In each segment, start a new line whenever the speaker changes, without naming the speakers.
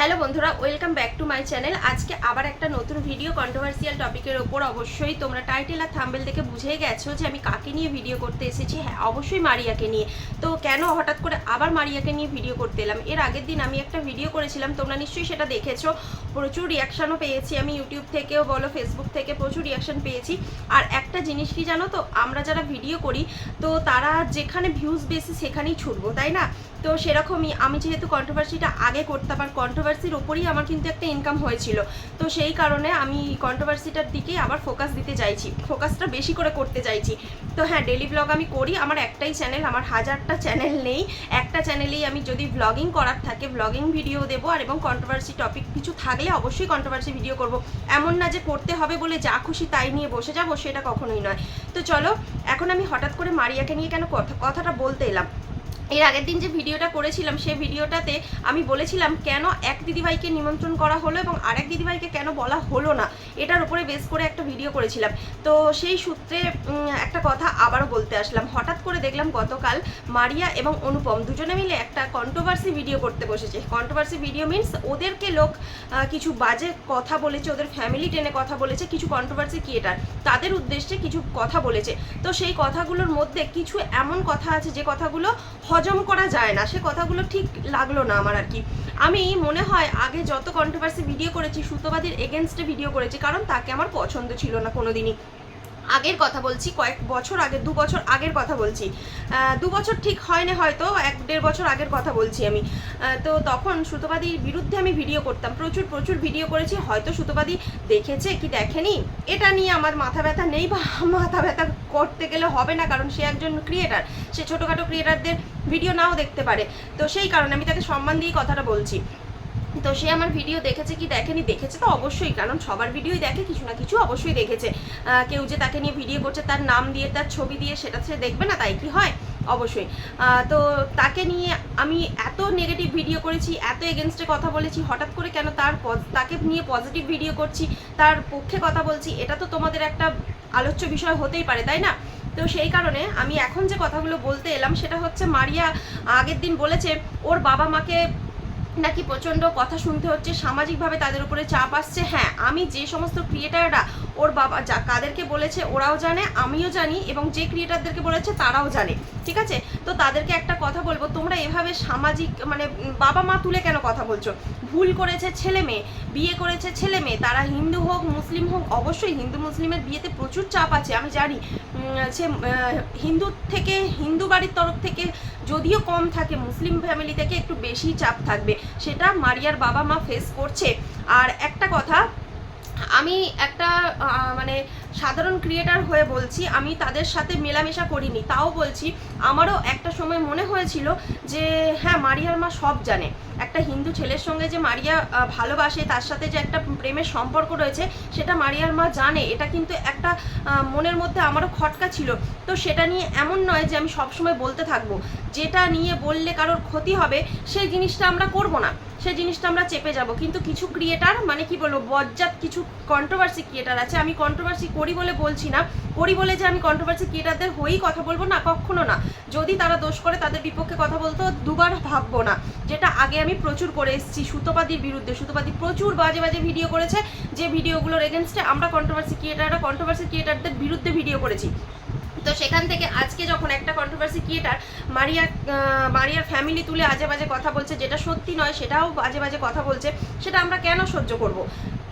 Hello বন্ধুরা, welcome back to my channel. আজকে আবার একটা নতুন ভিডিও কন্ট্রোভার্সিয়াল টপিকের ওপর। অবশ্যই তোমরা টাইটেল আর থাম্বেল থেকে বুঝে গেছো যে আমি কাকে নিয়ে ভিডিও করতে এসেছি। হ্যাঁ অবশ্যই মারিয়াকে নিয়ে। তো কেন হঠাৎ করে আবার মারিয়াকে নিয়ে ভিডিও করতে এলাম? এর আগের দিন আমি একটা ভিডিও করেছিলাম, তোমরা নিশ্চয়ই সেটা দেখেছ। প্রচুর রিয়াকশানও পেয়েছি আমি ইউটিউব থেকেও বলো ফেসবুক থেকে প্রচুর রিয়াকশান পেয়েছি। আর একটা জিনিস কি জানো তো, আমরা যারা ভিডিও করি, তো তারা যেখানে ভিউজ বেশি সেখানেই ছুটবো, তাই না? তো সেরকমই আমি যেহেতু কন্ট্রোভার্সিটা আগে করতাম, আর কন্ট্রোভার্সির ওপরই আমার কিন্তু একটা ইনকাম হয়েছিল। তো সেই কারণে আমি কন্ট্রোভার্সিটার দিকে আবার ফোকাস দিতে চাইছি। ফোকাসটা বেশি করে করতে চাইছি। তো হ্যাঁ ডেলি ব্লগ আমি করি। আমার একটাই চ্যানেল আমার হাজারটা চ্যানেল নেই। একটা চ্যানেলেই আমি যদি ব্লগিং করার থাকে ব্লগিং ভিডিও দেবো আর এবং কন্ট্রোভার্সি টপিক কিছু থাকলে অবশ্যই কন্ট্রোভার্সি ভিডিও করব। এমন না যে করতে হবে বলে যা খুশি তাই নিয়ে বসে যাব, সেটা কখনোই নয়। তো চলো, এখন আমি হঠাৎ করে মারিয়াকে নিয়ে কেন কথা, কথাটা বলতে এলাম। এর আগের দিন যে ভিডিওটা করেছিলাম, সেই ভিডিওটাতে আমি বলেছিলাম, কেন এক দিদিভাইকে নিমন্ত্রণ করা হলো এবং আরেক দিদিভাইকে কেন বলা হলো না? এটার উপরে বেস করে একটা ভিডিও করেছিলাম। তো সেই সূত্রে একটা কথা আবারও বলতে আসলাম। হঠাৎ করে দেখলাম গতকাল মারিয়া এবং অনুপম দুজনে মিলে একটা কন্ট্রোভার্সি ভিডিও করতে বসেছে। কন্ট্রোভার্সি ভিডিও মিনস ওদেরকে লোক কিছু বাজে কথা বলেছে, ওদের ফ্যামিলি টেনে কথা বলেছে, কিছু কন্ট্রোভার্সি ক্রিয়েটার তাদের উদ্দেশ্যে কিছু কথা বলেছে। তো সেই কথাগুলোর মধ্যে কিছু এমন কথা আছে, যে কথাগুলো হজম করা যায় না, সে কথাগুলো ঠিক লাগল না আমার আর কি। আমি মনে হয় আগে যত কন্ট্রোভার্সি ভিডিও করেছি, সুতোবাদীর এগেনস্টে ভিডিও করেছি, কারণ তাকে আমার পছন্দ ছিল না কোনোদিনই। আগের কথা বলছি, কয়েক বছর আগে, দু বছর আগের কথা বলছি। দু বছর ঠিক হয়নি হয়তো, এক দেড় বছর আগের কথা বলছি আমি। তো তখন সুতোবাদীর বিরুদ্ধে আমি ভিডিও করতাম, প্রচুর প্রচুর ভিডিও করেছি, হয়তো সুতোবাদী দেখেছে কি দেখেনি? এটা নিয়ে আমার মাথা ব্যথা নেই বা মাথা ব্যথা করতে গেলে হবে না, কারণ সে একজন ক্রিয়েটার সে ছোটোখাটো ক্রিয়েটারদের ভিডিও নাও দেখতে পারে। তো সেই কারণে আমি তাকে সম্মান দিয়ে কথাটা বলছি। তো সে আমার ভিডিও দেখেছে কি দেখেনি? দেখেছে তো অবশ্যই, কারণ সবার ভিডিওই দেখে, কিছু না কিছু অবশ্যই দেখেছে। কেউ যে তাকে নিয়ে ভিডিও করছে, তার নাম দিয়ে, তার ছবি দিয়ে, সেটা সে দেখবে না, তাই কি হয়? অবশ্যই। তো তাকে নিয়ে আমি এত নেগেটিভ ভিডিও করেছি, এত এগেনস্টে কথা বলেছি, হঠাৎ করে কেন তার তাকে নিয়ে পজিটিভ ভিডিও করছি, তার পক্ষে কথা বলছি, এটা তো তোমাদের একটা আলোচ্য বিষয় হতেই পারে, তাই না? তো সেই কারণে আমি এখন যে কথাগুলো বলতে এলাম, সেটা হচ্ছে মারিয়া আগের দিন বলেছে, ওর বাবা মাকে নাকি প্রচণ্ড কথা শুনতে হচ্ছে, সামাজিকভাবে তাদের উপরে চাপ আসছে? হ্যাঁ আমি যে সমস্ত ক্রিয়েটাররা ওর বাবা যা, কাদেরকে বলেছে ওরাও জানে, আমিও জানি এবং যে ক্রিয়েটারদেরকে বলেছে তারাও জানে, ঠিক আছে? তো তাদেরকে একটা কথা বলব, তোমরা এভাবে সামাজিক মানে বাবা মা তুলে কেন কথা বলছো? ভুল করেছে ছেলে মেয়ে, বিয়ে করেছে ছেলে মেয়ে, তারা হিন্দু হোক, মুসলিম হোক, অবশ্যই হিন্দু মুসলিমের বিয়েতে প্রচুর চাপ আছে। আমি জানি সে হিন্দু থেকে, হিন্দু বাড়ির তরফ থেকে যদিও কম থাকে, মুসলিম ফ্যামিলি থেকে একটু বেশি চাপ থাকবে। সেটা মারিয়ার বাবা মা ফেস করছে। আর একটা কথা, আমি একটা মানে সাধারণ ক্রিয়েটার হয়ে বলছি, আমি তাদের সাথে মেলামেশা করিনি। তাও বলছি, আমারও একটা সময় মনে হয়েছিল যে হ্যাঁ মারিয়ার মা সব জানে। একটা হিন্দু ছেলের সঙ্গে যে মারিয়া ভালোবাসে, তার সাথে যে একটা প্রেমের সম্পর্ক রয়েছে, সেটা মারিয়ার মা জানে। এটা কিন্তু একটা মনের মধ্যে আমারও খটকা ছিল। তো সেটা নিয়ে এমন নয় যে আমি সবসময় বলতে থাকব। যেটা নিয়ে বললে কারোর ক্ষতি হবে, সেই জিনিসটা আমরা করব না। সেই জিনিসটা আমরা চেপে যাব। কিন্তু কিছু ক্রিয়েটার মানে কি বলব, বজ্জাত কিছু কন্ট্রোভার্সি ক্রিয়েটার আছে। আমি কন্ট্রোভার্সি করি বলে বলছি না। করি বলে যে আমি কন্ট্রোভার্সি ক্রিয়েটারদের হয়েই কথা বলব না, কখনো না। যদি তারা দোষ করে, তাদের বিপক্ষে কথা বলতো দুবার ভাববো না। যেটা আগে আমি প্রচুর করে এসেছি সুতোপাদির বিরুদ্ধে। সুতোপাদি প্রচুর বাজে বাজে ভিডিও করেছে। যে ভিডিওগুলোর এগেনস্টে আমরা কন্ট্রোভার্সি ক্রিয়েটাররা কন্ট্রোভার্সি ক্রিয়েটারদের বিরুদ্ধে ভিডিও করেছি। তো সেখান থেকে আজকে যখন একটা কন্ট্রোভার্সি ক্রিয়েটার মারিয়া মারিয়ার ফ্যামিলি তুলে আজে বাজে কথা বলছে, যেটা সত্যি নয়, সেটাও বাজে বাজে কথা বলছে, সেটা আমরা কেন সহ্য করব?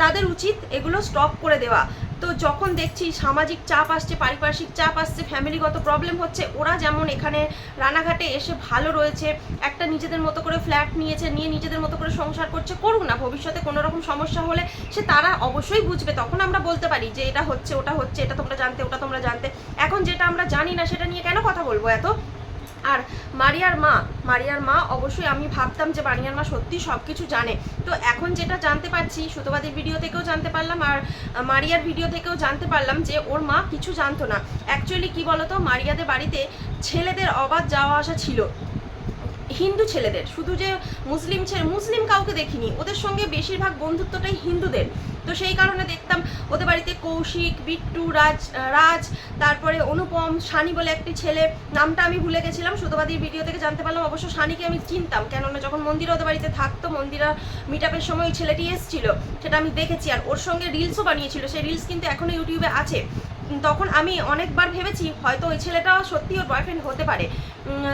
তাদের উচিত এগুলো স্টপ করে দেওয়া। তো যখন দেখছি সামাজিক চাপ আসছে, পারিপার্শ্বিক চাপ আসছে ফ্যামিলিগত প্রবলেম হচ্ছে, ওরা যেমন এখানে রানাঘাটে এসে ভালো রয়েছে, একটা নিজেদের মতো করে ফ্ল্যাট নিয়েছে, নিয়ে নিজেদের মতো করে সংসার করছে, করুক না, ভবিষ্যতে কোনো রকম সমস্যা হলে সে তারা অবশ্যই বুঝবে। তখন আমরা বলতে পারি যে এটা হচ্ছে, ওটা হচ্ছে, এটা তোমরা জানতে, ওটা তোমরা জানতে। এখন যেটা আমরা জানি না, সেটা নিয়ে কেন কথা বলব এত? আর মারিয়ার মা মারিয়ার মা অবশ্যই আমি ভাবতাম যে মারিয়ার মা সত্যি সব কিছু জানে। তো এখন যেটা জানতে পারছি, সুতোবাদীর ভিডিও থেকেও জানতে পারলাম আর মারিয়ার ভিডিও থেকেও জানতে পারলাম যে ওর মা কিছু জানতো না। অ্যাকচুয়ালি কি বলতো, মারিয়াদের বাড়িতে ছেলেদের অবাধ যাওয়া আসা ছিল। হিন্দু ছেলেদের, শুধু যে মুসলিম ছেলে মুসলিম কাউকে দেখিনি, ওদের সঙ্গে বেশিরভাগ বন্ধুত্বটাই হিন্দুদের। তো সেই কারণে দেখতাম ওদের বাড়িতে কৌশিক, বিট্টু, রাজ রাজ, তারপরে অনুপম সানি বলে একটি ছেলে। নামটা আমি ভুলে গেছিলাম, সুতোবাদীর ভিডিও থেকে জানতে পারলাম, অবশ্য সানিকে আমি চিনতাম। কেননা যখন মন্দিরা ওদের বাড়িতে থাকতো, মন্দিরা মিট আপের সময় ওই ছেলেটি এসেছিল, সেটা আমি দেখেছি। আর ওর সঙ্গে রিলসও বানিয়েছিল, সেই রিলস কিন্তু এখনও ইউটিউবে আছে। তখন আমি অনেকবার ভেবেছি, হয়তো ওই ছেলেটা সত্যি ওর বয়ফ্রেন্ড হতে পারে।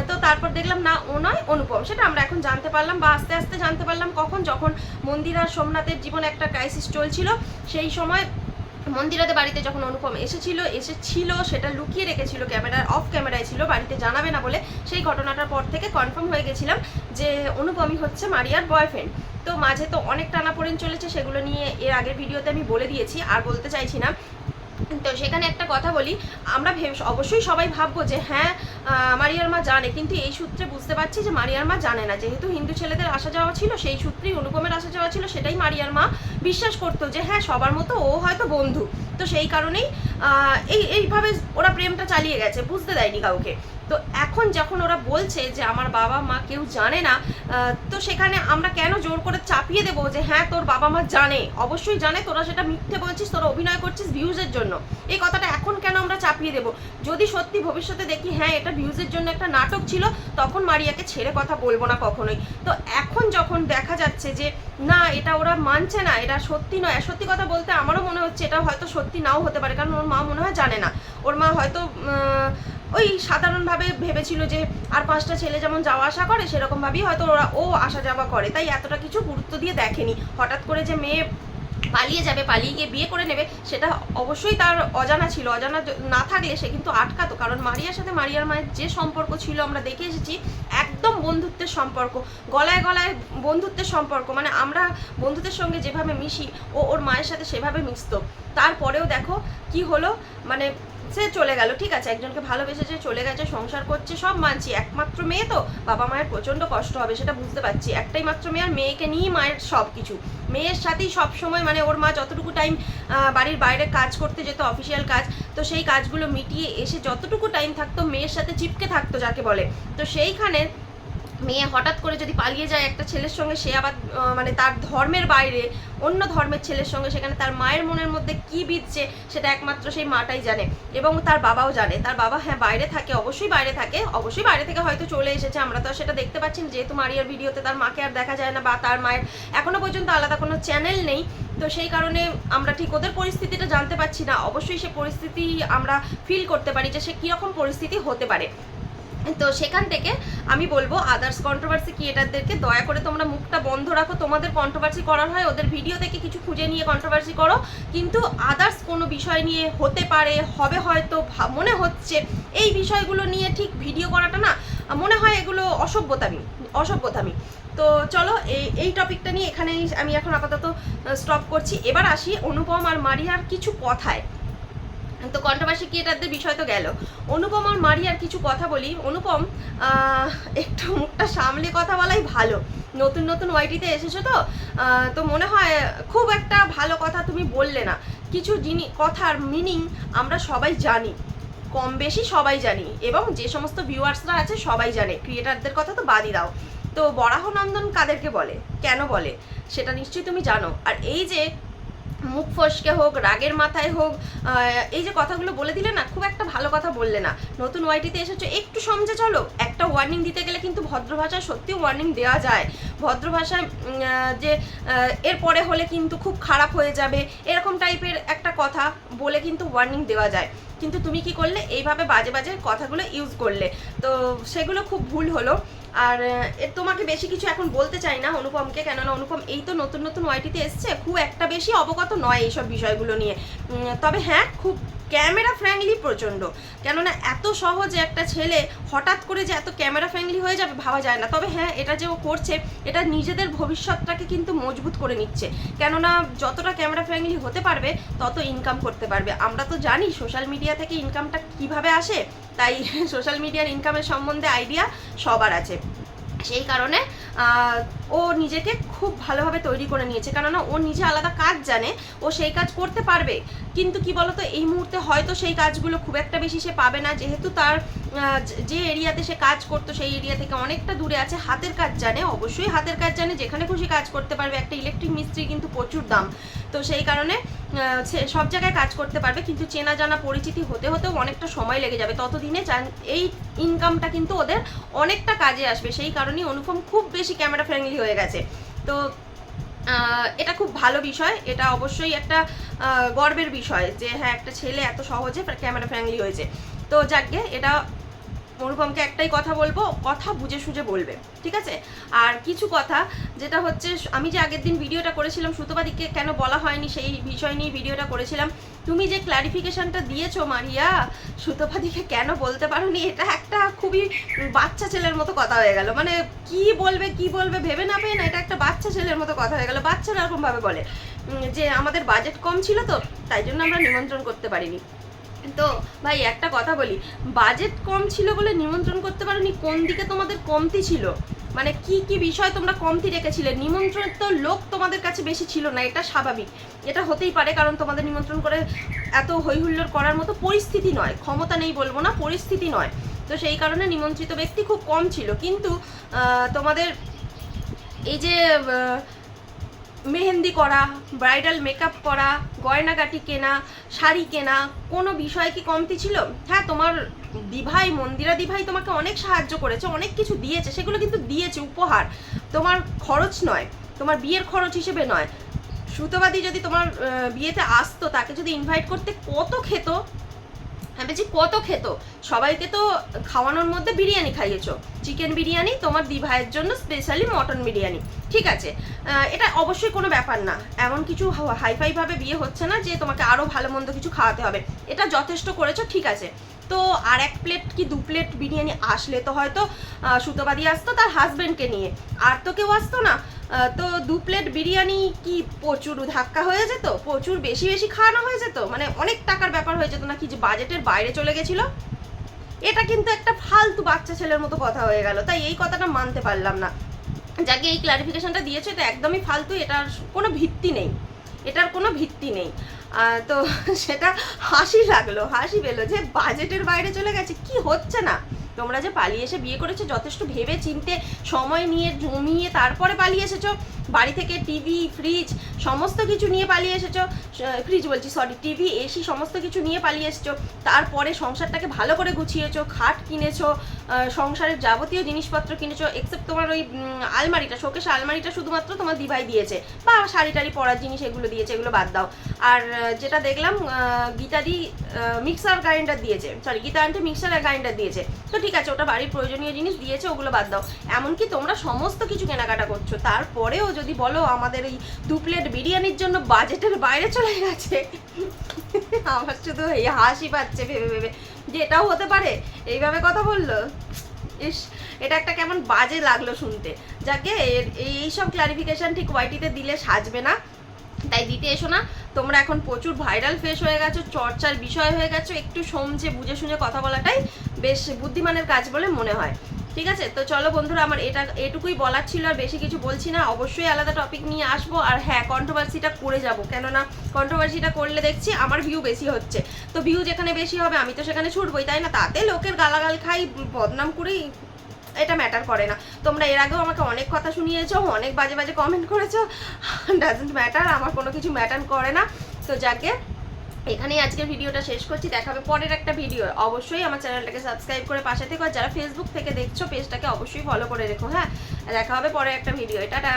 তো তারপর দেখলাম, না, ও নয়, অনুপম। সেটা আমরা এখন জানতে পারলাম বা আস্তে আস্তে জানতে পারলাম কখন, যখন মন্দিরা সোমনাথের জীবনে একটা ক্রাইসিস চলছিল। সেই সময় মন্দিরাতে বাড়িতে যখন অনুপম এসেছিল এসেছিল, সেটা লুকিয়ে রেখেছিল, ক্যামেরা অফ ক্যামেরায় ছিল, বাড়িতে জানাবে না বলে। সেই ঘটনাটার পর থেকে কনফার্ম হয়ে গেছিলাম যে অনুপমই হচ্ছে মারিয়ার বয়ফ্রেন্ড তো মাঝে তো অনেক টানাপোড়েন চলেছে, সেগুলো নিয়ে এর আগের ভিডিওতে আমি বলে দিয়েছি, আর বলতে চাইছি না। তো সেখানে একটা কথা বলি, আমরা অবশ্যই সবাই ভাববো যে হ্যাঁ মারিয়ার মা জানে, কিন্তু এই সূত্রে বুঝতে পারছি যে মারিয়ার মা জানে না। যেহেতু হিন্দু ছেলেদের আসা যাওয়া ছিল, সেই সূত্রেই অনুপমের আসা যাওয়া ছিল, সেটাই মারিয়ার মা বিশ্বাস করতো যে হ্যাঁ সবার মতো ও হয়তো বন্ধু। তো সেই কারণেই এই, এইভাবে ওরা প্রেমটা চালিয়ে গেছে, বুঝতে দেয়নি কাউকে। তো এখন যখন ওরা বলছে যে আমার বাবা মা কেউ জানে না তো সেখানে আমরা কেন জোর করে চাপিয়ে দেবো যে হ্যাঁ তোর বাবা মা জানে? অবশ্যই জানে, তোরা সেটা মিথ্যে বলছিস, তোরা অভিনয় করছিস ভিউজের জন্য। এই কথাটা এখন কেন আমরা চাপিয়ে দেবো? যদি সত্যি ভবিষ্যতে দেখি হ্যাঁ এটা ভিউজের জন্য একটা নাটক ছিল, তখন মারিয়াকে ছেড়ে কথা বলব না কখনোই। তো এখন যখন দেখা যাচ্ছে যে, না, এটা ওরা মানছে না, এটা সত্যি নয় সত্যি কথা বলতে আমারও মনে হচ্ছে এটা হয়তো সত্যি নাও হতে পারে, কারণ ওর মা মনে হয় জানে না। ওর মা হয়তো ওই সাধারণভাবে ভেবেছিল যে আর পাঁচটা ছেলে যেমন যাওয়া আসা করে, সেরকমভাবেই হয়তো ওরা ও আসা যাওয়া করে। তাই এতটা কিছু গুরুত্ব দিয়ে দেখেনি। হঠাৎ করে যে মেয়ে পালিয়ে যাবে, পালিয়ে গিয়ে বিয়ে করে নেবে, সেটা অবশ্যই তার অজানা ছিল। অজানা না থাকলে সে কিন্তু আটকাতো। কারণ মারিয়ার সাথে মারিয়ার মায়ের যে সম্পর্ক ছিল, আমরা দেখে এসেছি একদম বন্ধুত্বের সম্পর্ক। গলায় গলায় বন্ধুত্বের সম্পর্ক। মানে আমরা বন্ধুদের সঙ্গে যেভাবে মিশি, ও ওর মায়ের সাথে সেভাবে মিশতো। তারপরেও দেখো কি হলো? মানে সে চলে গেল, ঠিক আছে? একজনকে ভালোবেসেছে চলে গেছে, সংসার করছে, সব মানছি। একমাত্র মেয়ে তো বাবা মায়ের প্রচণ্ড কষ্ট হবে, সেটা বুঝতে পারছি। একটাই মাত্র মেয়ে, আর মেয়েকে নিয়েই মায়ের সব কিছু মেয়ের সাথেই সব সময় মানে ওর মা যতটুকু টাইম বাড়ির বাইরে কাজ করতে যেত অফিসিয়াল কাজ, তো সেই কাজগুলো মিটিয়ে এসে যতটুকু টাইম থাকতো, মেয়ের সাথে চিপকে থাকতো যাকে বলে। তো সেইখানে মেয়ে হঠাৎ করে যদি পালিয়ে যায় একটা ছেলের সঙ্গে, সে আবার মানে তার ধর্মের বাইরে অন্য ধর্মের ছেলের সঙ্গে, সেখানে তার মায়ের মনের মধ্যে কি বিধছে, সেটা একমাত্র সেই মাটাই জানে এবং তার বাবাও জানে। তার বাবা হ্যাঁ বাইরে থাকে, অবশ্যই বাইরে থাকে, অবশ্যই বাইরে থেকে হয়তো চলে এসেছে, আমরা তো সেটা দেখতে পাচ্ছি যেহেতু মারিয়ার ভিডিওতে তার মাকে আর দেখা যায় না বা তার মায়ের এখনও পর্যন্ত আলাদা কোনো চ্যানেল নেই, তো সেই কারণে আমরা ঠিক ওদের পরিস্থিতিটা জানতে পারছি না। অবশ্যই সে পরিস্থিতি আমরা ফিল করতে পারি যে সে কীরকম পরিস্থিতি হতে পারে। তো সেখান থেকে আমি বলব আদার্স কন্ট্রোভার্সি ক্রিয়েটারদেরকে দয়া করে তোমরা মুখটা বন্ধ রাখো। তোমাদের কন্ট্রোভার্সি করার হয়, ওদের ভিডিও থেকে কিছু খুঁজে নিয়ে কন্ট্রোভার্সি করো। কিন্তু আদার্স কোনো বিষয় নিয়ে হতে পারে, হবে হয়তো মনে হচ্ছে এই বিষয়গুলো নিয়ে ঠিক ভিডিও করাটা না, মনে হয় এগুলো অসভ্যতামি অসভ্যতামি। তো চলো, এই এই টপিকটা নিয়ে এখানেই আমি এখন আপাতত স্টপ করছি। এবার আসি অনুপম আর মারিয়ার কিছু কথায়। তো কন্ট্রোভার্সি ক্রিয়েটারদের বিষয় তো গেল। অনুপম আর মারিয়ার কিছু কথা বলি। অনুপম একটু মুখটা সামলে কথা বলাই ভালো। নতুন নতুন ওয়াইটিতে এসেছ তো? তো মনে হয় খুব একটা ভালো কথা তুমি বললে না। কিছু জিনিস কথার মিনিং আমরা সবাই জানি। কম বেশি সবাই জানি এবং যে সমস্ত ভিউয়ার্সরা আছে সবাই জানে। ক্রিয়েটারদের কথা তো বাদই দাও। তো বরাহনন্দন কাদেরকে বলে? কেন বলে? সেটা নিশ্চয়ই তুমি জানো। আর এই যে মুখ ফসকে হোক, রাগের মাথায় হোক এই যে কথাগুলো বলে দিলে না, খুব একটা ভালো কথা বললে না। নতুন ওয়াইটিতে এসেছ, একটু সমঝে চলো। একটা ওয়ার্নিং দিতে গেলে কিন্তু ভদ্র ভাষায় সত্যিই ওয়ার্নিং দেওয়া যায়। ভদ্র ভাষায় যে এরপরে হলে কিন্তু খুব খারাপ হয়ে যাবে, এরকম টাইপের একটা কথা বলে কিন্তু ওয়ার্নিং দেওয়া যায়। কিন্তু তুমি কি করলে? এইভাবে বাজে বাজে কথাগুলো ইউজ করলে। তো সেগুলো খুব ভুল হলো। আর তোমাকে বেশি কিছু এখন বলতে চাই না অনুপমকে, কেননা অনুপম এই তো নতুন নতুন ওয়াইটিতে এসছে। খুব একটা বেশি অবগত নয় এইসব বিষয়গুলো নিয়ে। তবে হ্যাঁ খুব ক্যামেরা ফ্র্যাঙ্কলি প্রচণ্ড। কেননা এত সহজে একটা ছেলে হঠাৎ করে যে এত ক্যামেরা ফ্র্যাঙ্কলি হয়ে যাবে ভাবা যায় না। তবে হ্যাঁ এটা যে ও করছে, এটা নিজেদের ভবিষ্যৎটাকে কিন্তু মজবুত করে নিচ্ছে। কেননা যতটা ক্যামেরা ফ্র্যাঙ্কলি হতে পারবে, তত ইনকাম করতে পারবে। আমরা তো জানি সোশ্যাল মিডিয়া থেকে ইনকামটা কীভাবে আসে, তাই সোশ্যাল মিডিয়ার ইনকামের সম্বন্ধে আইডিয়া সবার আছে। সেই কারণে ও নিজেকে খুব ভালোভাবে তৈরি করে নিয়েছে। কেননা ও নিজে আলাদা কাজ জানে, ও সেই কাজ করতে পারবে। কিন্তু কি বলতো, এই মুহূর্তে হয়তো সেই কাজগুলো খুব একটা বেশি সে পাবে না। যেহেতু তার যে- এরিয়াতে সে কাজ করতো, সেই এরিয়া থেকে অনেকটা দূরে আছে, হাতের কাজ জানে, অবশ্যই হাতের কাজ জানে, যেখানে খুশি কাজ করতে পারবে। একটা ইলেকট্রিক মিস্ত্রি কিন্তু প্রচুর দাম। তো সেই কারণে সব জায়গায় কাজ করতে পারবে, কিন্তু চেনা জানা পরিচিতি হতে হতেও অনেকটা সময় লেগে যাবে। ততদিনে এই ইনকামটা কিন্তু ওদের অনেকটা কাজে আসবে। সেই কারণেই অনুপম খুব বেশি ক্যামেরা ফ্রেন্ডলি হয়ে গেছে। তো এটা খুব ভালো বিষয়। এটা অবশ্যই একটা গর্বের বিষয় যে হ্যাঁ একটা ছেলে এত সহজে ক্যামেরা ফ্রেন্ডলি হয়েছে। তো যাকগে এটা অনুপমকে একটাই কথা বলব, কথা বুঝে সুঝে বলবে, ঠিক আছে? আর কিছু কথা, যেটা হচ্ছে, আমি যে আগের দিন ভিডিওটা করেছিলাম সুতোবাদিকে কেন বলা হয়নি, সেই বিষয় নিয়ে ভিডিওটা করেছিলাম। তুমি যে ক্লারিফিকেশনটা দিয়েছ, মারিয়া, সুতোপাদিকে কেন বলতে পারোনি, এটা একটা খুবই বাচ্চা ছেলের মতো কথা হয়ে গেল। মানে কি বলবে কি বলবে, ভেবে না পেয়ে না, এটা একটা বাচ্চা ছেলের মতো কথা হয়ে গেল। বাচ্চারা এরকমভাবে বলে যে আমাদের বাজেট কম ছিল তো, তাই জন্য আমরা নিমন্ত্রণ করতে পারিনি। তো ভাই, একটা কথা বলি। বাজেট কম ছিল বলে নিমন্ত্রণ করতে পারোনি, কোন দিকে তোমাদের কমতি ছিল? মানে কি কি বিষয় তোমরা কমতি রেখেছিলে? নিমন্ত্রণ তো লোক তোমাদের কাছে বেশি ছিল না, এটা স্বাভাবিক। এটা হতেই পারে, কারণ তোমাদের নিমন্ত্রণ করে এত হৈহুল্লোড় করার মতো পরিস্থিতি নয়। ক্ষমতা নেই বলব না, পরিস্থিতি নয়। তো সেই কারণে নিমন্ত্রিত ব্যক্তি খুব কম ছিল। কিন্তু তোমাদের এই যে মেহেন্দি করা ব্রাইডাল মেকআপ করা, গয়নাগাটি কেনা, শাড়ি কেনা, কোনো বিষয় কি কমতি ছিল? হ্যাঁ তোমার দিভাই, মন্দিরা দিভাই তোমাকে অনেক সাহায্য করেছে, অনেক কিছু দিয়েছে, সেগুলো কিন্তু দিয়েছে, উপহার। তোমার খরচ নয়, তোমার বিয়ের খরচ হিসেবে নয়। সুতোবাদী যদি তোমার বিয়েতে আসতো, তাকে যদি ইনভাইট করতে কত খেত? আমি বলছি কত খেত? সবাইকে তো খাওয়ানোর মধ্যে বিরিয়ানি খাইয়েছো। চিকেন বিরিয়ানি, তোমার দি ভাইয়ের জন্য স্পেশালি মটন বিরিয়ানি। ঠিক আছে? এটা অবশ্যই কোনো ব্যাপার না। এমন কিছু হাইফাইভাবে বিয়ে হচ্ছে না যে তোমাকে আরও ভালো মন্দ কিছু খাওয়াতে হবে। এটা যথেষ্ট করেছ, ঠিক আছে। তো আর এক প্লেট কি দু প্লেট বিরিয়ানি আসলে তো হয়তো সুতোবাদী আসতো তার হাজবেন্ডকে নিয়ে। আর তো কেউ আসতো না। তো দু প্লেট বিরিয়ানি কি প্রচুর ধাক্কা হয়ে যেত? প্রচুর বেশি বেশি খাওয়ানো হয়ে যেত? মানে অনেক টাকার ব্যাপার হয়ে যেত নাকি যে বাজেটের বাইরে চলে গেছিল? এটা কিন্তু একটা ফালতু বাচ্চা ছেলের মতো কথা হয়ে গেল। তাই এই কথাটা মানতে পারলাম না। যাকে এই ক্লারিফিকেশনটা দিয়েছে, এটা একদমই ফালতু, এটার কোনো ভিত্তি নেই। এটার কোনো ভিত্তি নেই। তো সেটা হাসি লাগল, হাসি পেল যে বাজেটের বাইরে চলে গেছে, কি হচ্ছে না? তোমরা যে পালিয়ে এসে বিয়ে করেছ, যথেষ্ট ভেবে চিনতে সময় নিয়ে জমিয়ে তারপরে পালিয়ে এসেছ, বাড়ি থেকে টিভি ফ্রিজ সমস্ত কিছু নিয়ে পালিয়ে এসেছ ফ্রিজ বলছি সরি টিভি এসি সমস্ত কিছু নিয়ে পালিয়ে এসেছ, তারপরে সংসারটাকে ভালো করে গুছিয়েছো, খাট কিনেছো সংসারের যাবতীয় জিনিসপত্র কিনেছো এক্সেপ্ট তোমার ওই আলমারিটা শোকেশ আলমারিটা শুধুমাত্র তোমার দিভাই দিয়েছে। বা শাড়ি টাড়ি পরার জিনিস এগুলো দিয়েছে, এগুলো বাদ দাও। আর যেটা দেখলাম গীতাদি মিক্সার গ্রাইন্ডার দিয়েছে। Sorry Geeta aunty mixer grinder দিয়েছে। তো ঠিক আছে, ওটা বাড়ির প্রয়োজনীয় জিনিস দিয়েছে, ওগুলো বাদ দাও। এমনকি তোমরা সমস্ত কিছু কেনাকাটা করছ। তারপরেও যদি বলো আমাদের এই দু প্লেট বিরিয়ানির জন্য বাজেটের বাইরে চলে গেছে, আমার শুধু এই হাসি পাচ্ছে ভেবে ভেবে। যে এটাও হতে পারে? এইভাবে কথা বলল? ইস, এটা একটা কেমন বাজে লাগল শুনতে। যাকে এই সব ক্লারিফিকেশান ঠিক ওয়াইটিতে দিলে সাজবে না। তাই দিতে এসো না। তোমরা এখন প্রচুর ভাইরাল ফেস হয়ে গেছো, চর্চার বিষয় হয়ে গেছো, একটু সমঝে, বুঝে শুনে কথা বলাটাই বেশ বুদ্ধিমানের কাজ বলে মনে হয়। ঠিক আছে? তো চলো বন্ধুরা, আমার এটা, এটুকুই বলার ছিল আর বেশি কিছু বলছি না। অবশ্যই আলাদা টপিক নিয়ে আসব আর হ্যাঁ কন্ট্রোভার্সিটা করে যাব। কেননা কন্ট্রোভার্সিটা করলে দেখছি আমার ভিউ বেশি হচ্ছে। তো ভিউ যেখানে বেশি হবে, আমি তো সেখানে ছুটবই, তাই না? তাতে লোকের গালাগাল খাই, বদনাম করেই এটা ম্যাটার করে না। তোমরা এর আগেও আমাকে অনেক কথা শুনিয়েছো, অনেক বাজে বাজে কমেন্ট করেছ। ডাজেন্ট ম্যাটার আমার কোনো কিছু ম্যাটার করে না। তো যাকে এখানেই আজকের ভিডিওটা শেষ করছি। দেখাবে পরের একটা ভিডিও। অবশ্যই আমার চ্যানেলটাকে সাবস্ক্রাইব করে পাশে থেকে যারা ফেসবুক থেকে দেখছ, পেজটাকে অবশ্যই ফলো করে রেখো হ্যাঁ? দেখা হবে পরের একটা ভিডিও। টাটা!